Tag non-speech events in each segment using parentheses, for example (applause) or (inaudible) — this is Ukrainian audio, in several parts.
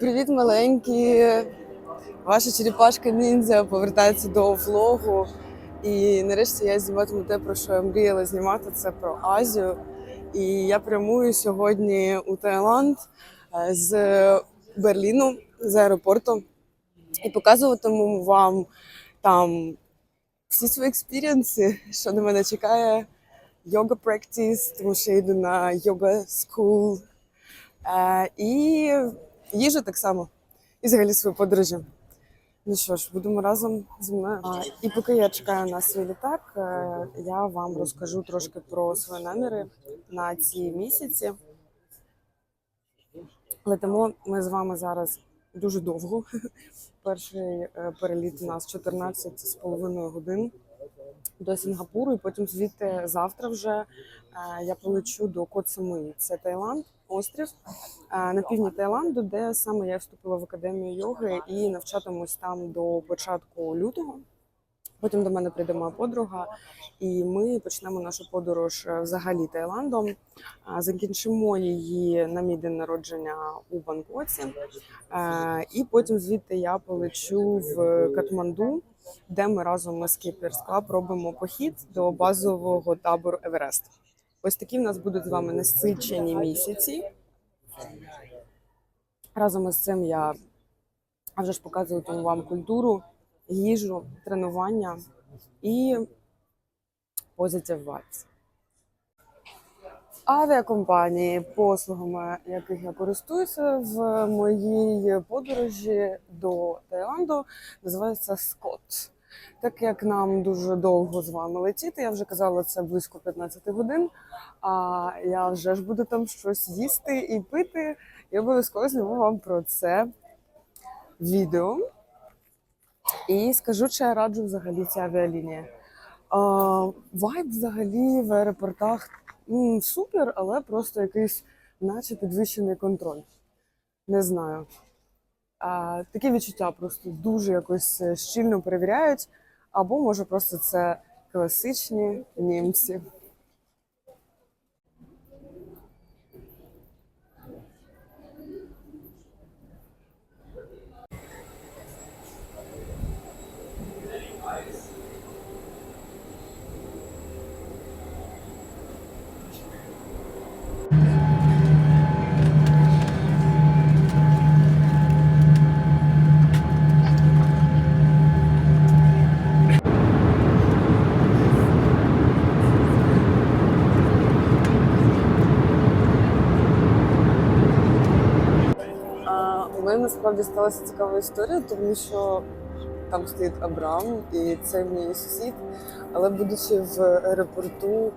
Привіт, маленькі! Ваша черепашка ніндзя повертається до влогу. І нарешті я зніматиму те, про що я мріяла знімати. Це про Азію. І я прямую сьогодні у Таїланд е, з Берліну з аеропорту і показуватиму вам там всі свої експірієнси, що на мене чекає. Йога практис, тому що я йду на йога скул. Е, і їжу так само. І взагалі свої подорожі. Ну що ж, будемо разом зі мною. А, і поки я чекаю на свій літак, е, я вам розкажу трошки про свої наміри на ці місяці. Летимо ми з вами зараз дуже довго. (laughs) Перший е, переліт у нас 14 з половиною годин до Сінгапуру, і потім звідти завтра вже е, я полечу до Кот Це Таїланд, острів на півдні Таїланду, де саме я вступила в академію йоги і навчатимусь там до початку лютого. Потім до мене прийде моя подруга, і ми почнемо нашу подорож е, взагалі Таїландом. Закінчимо її на мій день народження у Бангкоці. І потім звідти я полечу в Катманду, де ми разом з Keepers Club робимо похід до базового табору Еверест. Ось такі в нас будуть з вами насичені місяці. Разом із цим я вже ж показуватиму вам культуру, їжу, тренування і Positive Vibes. Авіакомпанії, послугами яких я користуюся в моїй подорожі до Таїланду, називається Scott. Так як нам дуже довго з вами летіти, я вже казала, це близько 15 годин. А я вже ж буду там щось їсти і пити. І обов'язково зніму вам про це відео. І скажу, чи я раджу взагалі ця авіалінія. Вайб взагалі в аеропортах супер, але просто якийсь, наче підвищений контроль. Не знаю. А, таке відчуття просто дуже якось е, щільно перевіряють, або може просто це класичні німці. А, у мене насправді сталася цікава історія, тому що там стоїть Абрам, і це мій сусід. Але будучи в аеропорту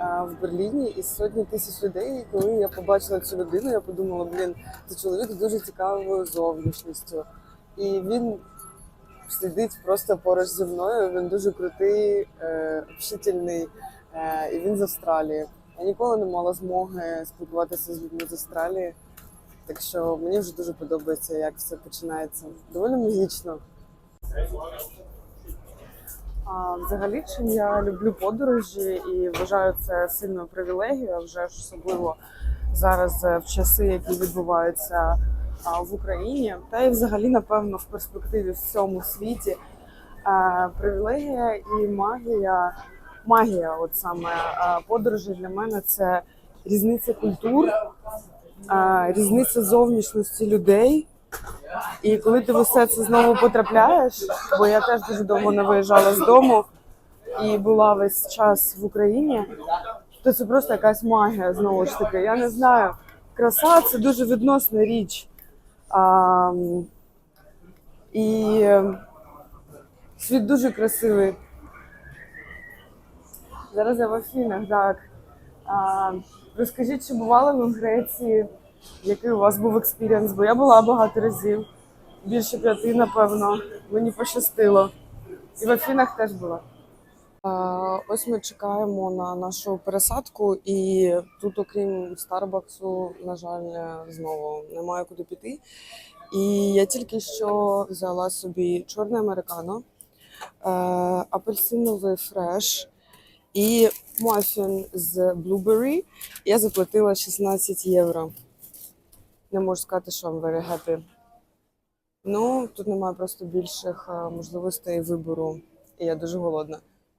в Берліні із сотні тисяч людей, коли я побачила цю людину, я подумала, блін, це чоловік з дуже цікавою зовнішністю. І він сидить просто поруч зі мною. Він дуже крутий, е, общительний, е, і він з Австралії. Я ніколи не мала змоги спілкуватися з людьми з Австралії. Так що мені вже дуже подобається, як все починається. Доволі магічно. А взагалі, чим я люблю подорожі і вважаю це сильною привілегією, а вже ж особливо зараз е, в часи, які відбуваються в Україні, та й взагалі, напевно, в перспективі в всьому світі. Е, Привілегія і магія. Магія, от саме е, подорожі для мене це різниця культур, а, різниця зовнішності людей. І коли ти в усе це знову потрапляєш, бо я теж дуже довго не виїжджала з дому і була весь час в Україні, то це просто якась магія знову ж таки. Я не знаю. Краса це дуже відносна річ. А, і світ дуже красивий. Зараз я в Афінах, так. А, розкажіть, чи бували ви в Греції? Який у вас був експірієнс? Бо я була багато разів, більше п'яти, напевно. Мені пощастило. І в Афінах теж була. Ось ми чекаємо на нашу пересадку, і тут, окрім Старбаксу, на жаль, знову немає куди піти. І я тільки що взяла собі чорне американо, е, апельсиновий фреш і мафін з блубері. Я заплатила 16 євро. Не можу сказати, що I'm very happy. Ну, тут немає просто більших е, можливостей вибору. І я дуже голодна.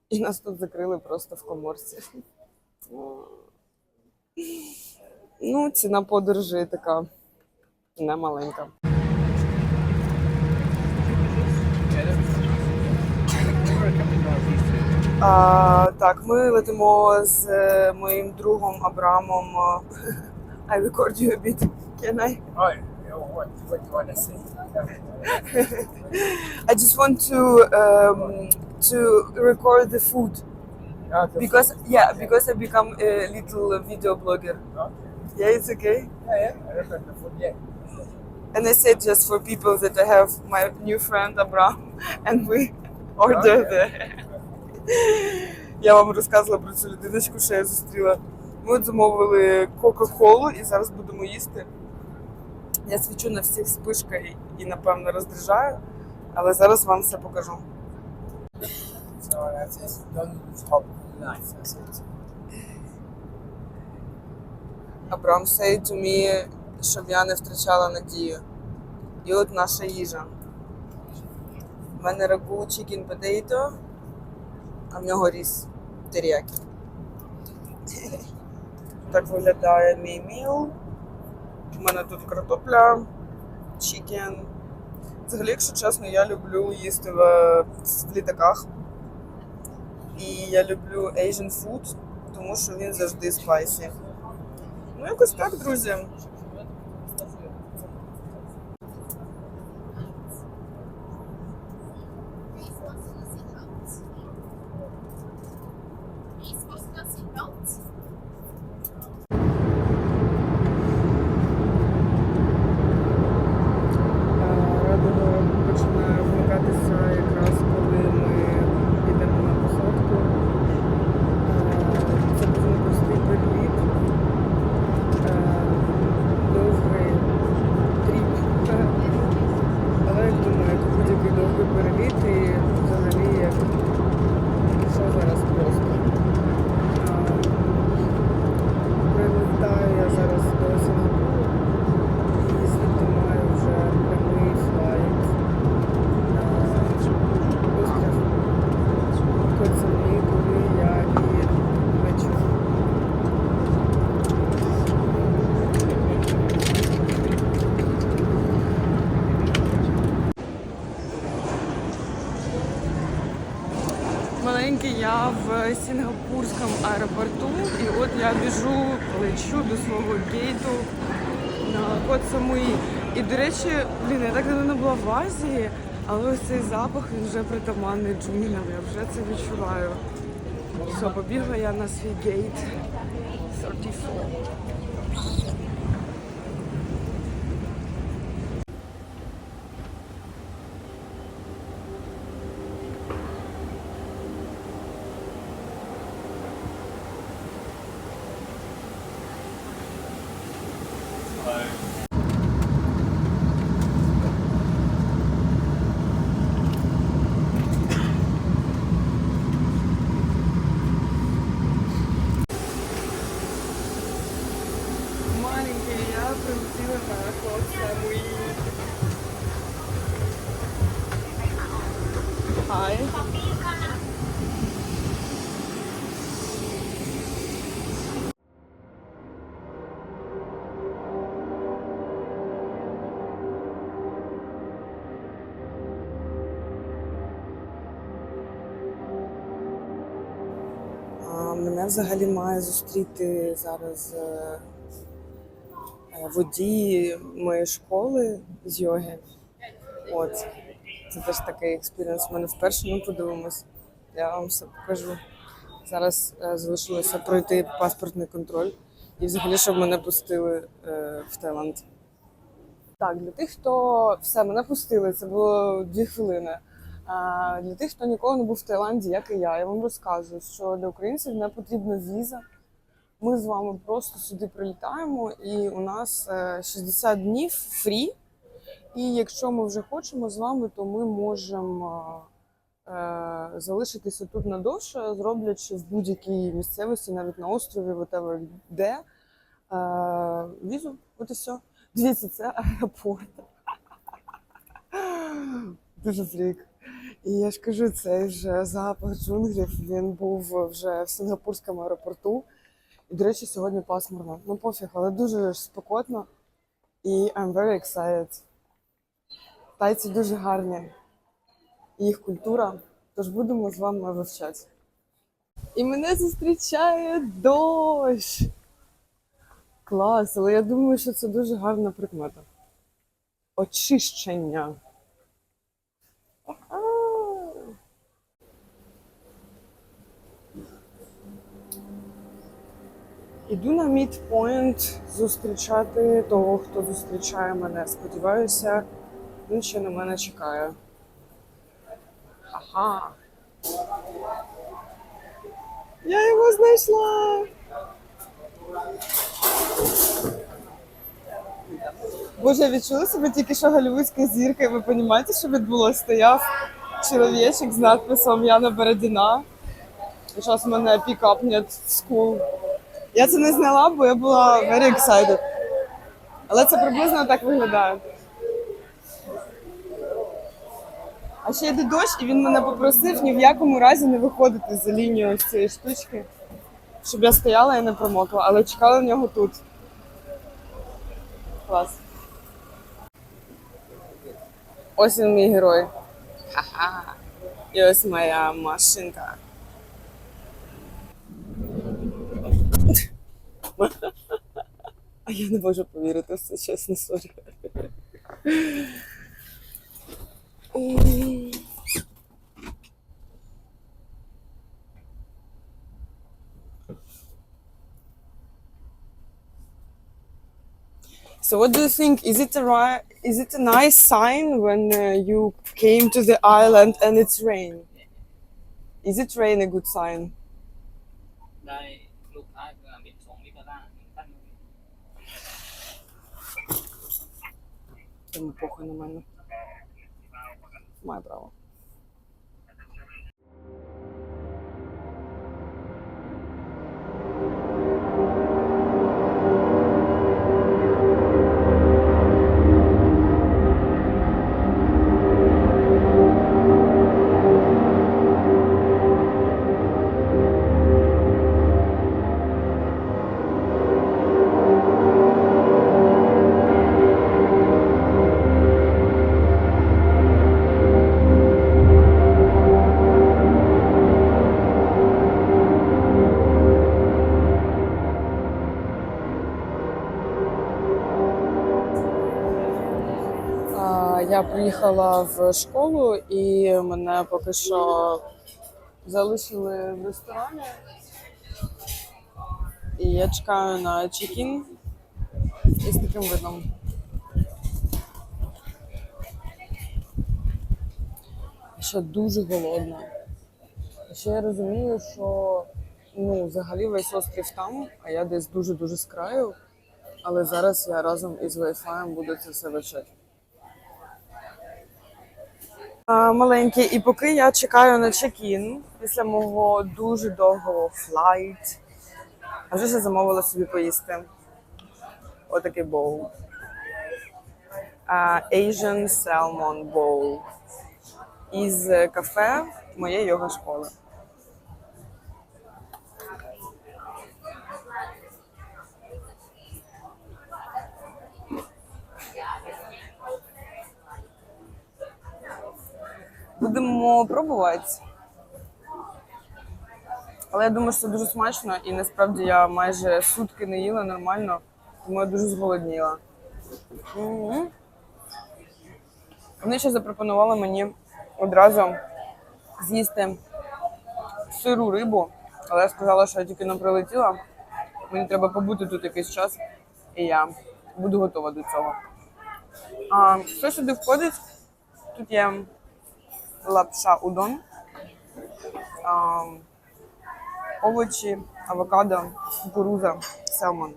І нас тут закрили просто в коморці. Ну, ціна подорожі така немаленька. А, так, ми летимо з е, моїм другом Абрамом. (laughs) I record you a bit. Can I? Oh, yeah, what, what do you want to say? (laughs) I just want to um, to record the food Oh, the because food. yeah because I become a little video blogger. Okay. Yeah, it's okay. Yeah, yeah, I reckon the food, yeah. And I said just for people that I have my new friend Abram (laughs) and we order the. (laughs) Я вам розказувала про цю людиночку, що я зустріла. Ми от замовили Кока-Колу і зараз будемо їсти. Я свічу на всіх спишка і, і напевно роздражаю, але зараз вам все покажу. Абрам said to me, щоб я не втрачала надію. І от наша їжа. У мене рагу chicken potato, а в нього ріс теріякі. Так виглядає мій міл. У мене тут картопля, чікен. Взагалі, якщо чесно, я люблю їсти в, в літаках. І я люблю Asian food, тому що він завжди спайсі. Ну, якось так, друзі. Радуга починає вмикатися якраз коли ми йдемо на посадку. Е, Це був непростий переліт. Е, Довгий тріп. Але як думаю, як будь-який довгий переліт і взагалі як що зараз просто. Е, Прилітаю я зараз до Сінгапуру. І звідти маю вже прямий флайт на острів Коцані, куди я і лечу. Маленький Сінгапурському аеропорту, і от я біжу, лечу до свого гейту на код Самуї. І, до речі, блін, я так давно була в Азії, але ось цей запах він вже притаманний джунглям, я вже це відчуваю. Все, побігла я на свій гейт 34. Мене взагалі має зустріти зараз е, е, водій моєї школи з йоги. От. Це теж такий експірієнс. У мене вперше ми подивимось. Я вам все покажу. Зараз е, залишилося пройти паспортний контроль і взагалі, щоб мене пустили в Таїланд. Так, для тих, хто все мене пустили, це було дві хвилини. Для тих, хто ніколи не був в Таїланді, як і я, я вам розказую, що для українців не потрібна віза. Ми з вами просто сюди прилітаємо, і у нас е, 60 днів фрі. І якщо ми вже хочемо з вами, то ми можемо е, е, залишитися тут надовше, зроблячи в будь-якій місцевості, навіть на острові, whatever, де е, візу. От і все. Дивіться, це аеропорт. (laughs) Дуже фрік. І я ж кажу, цей же запах джунглів він був вже в Сінгапурському аеропорту. І, до речі, сьогодні пасмурно. Ну пофіг, але дуже ж спекотно. І I'm very excited. Тайці дуже гарні. Їх культура. Тож будемо з вами вивчати. І мене зустрічає дощ. Клас, але я думаю, що це дуже гарна прикмета. Очищення. Іду на мідпойнт зустрічати того, хто зустрічає мене. Сподіваюся, він ще на мене чекає. Ага. Я його знайшла. Боже, я відчула себе тільки що голівудська зірка, і ви розумієте, що відбулося? Стояв чоловічок з надписом Яна Бородіна. Зараз мене pick-up в school. Я це не зняла, бо я була very excited. Але це приблизно так виглядає. А ще йде дощ, і він мене попросив ні в якому разі не виходити за лінію ось цієї штучки, щоб я стояла і не промокла, але чекала на нього тут. Клас. Ось він мій герой. Ха-ха. І ось моя машинка. А я не можу повірити в це, чесно, сорі. Ой. So what do you think? Is it a ri- is it a nice sign when uh, you came to the island and it's rain? Is it rain a good sign? ไ Йому похуй на мене. Має право. Я приїхала в школу і мене поки що залишили в ресторані. І я чекаю на чекін із таким видом. Ще дуже голодна. Ще я розумію, що ну, взагалі весь острів там, а я десь дуже-дуже з краю. Але зараз я разом із Wi-Fi буду це все вивчати. Маленький, і поки я чекаю на чек-ін після мого дуже довгого флайт, а вже ще замовила собі поїсти. Отакий боул. Asian Salmon Bowl із кафе моєї йога школи. Будемо пробувати. Але я думаю, що це дуже смачно, і насправді я майже сутки не їла нормально, тому я дуже зголодніла. Вони ще запропонували мені одразу з'їсти сиру рибу, але я сказала, що я тільки не прилетіла. Мені треба побути тут якийсь час, і я буду готова до цього. А, що сюди входить? Тут є лапша удон, овочі, авокадо, кукуруза, селмон,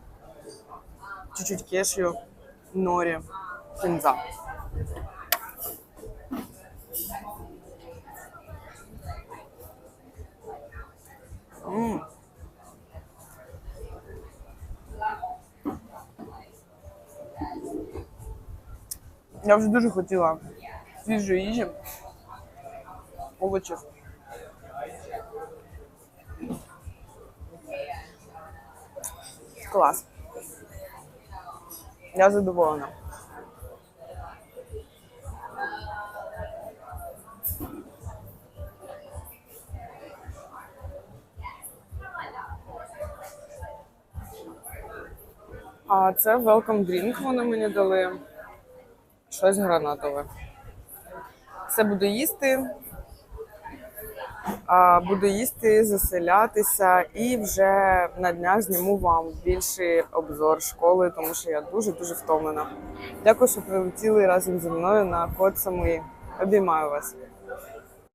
чуть-чуть кешю, норі, кінза. Я вже дуже хотіла свіжої їжі, овочів. Клас. Я задоволена. А це welcome drink вони мені дали. Щось гранатове. Все буду їсти. Буду їсти, заселятися і вже на днях зніму вам більший обзор школи, тому що я дуже-дуже втомлена. Дякую, що прилетіли разом зі мною на код самої. Обіймаю вас.